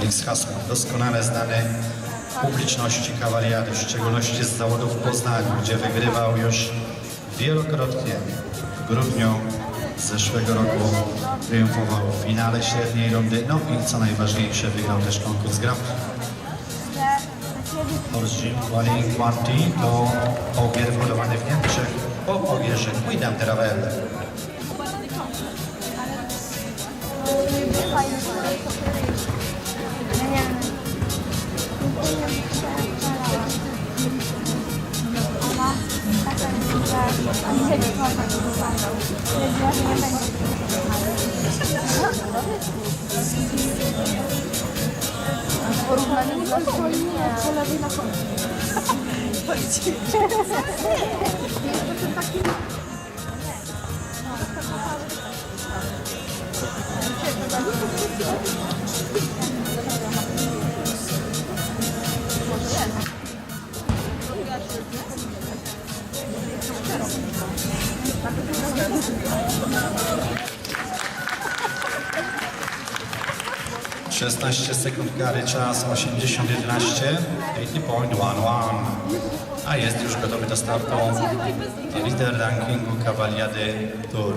Felix Hasman, doskonale znany publiczności kawaliady, w szczególności z zawodów w Poznaniu, gdzie wygrywał już wielokrotnie. W grudniu zeszłego roku triumfował w finale średniej rundy, no i co najważniejsze, wygrał też konkurs Grand. Olsztyn Quali Quanti to ogier whodowany w Niemczech po ogierze Quidem de Ravel. Porównanie swojej po lewej na końcu. 16 sekund kary, czas 80-11, 80.11. A jest już gotowy do startu lider rankingu Kawaliady Tour.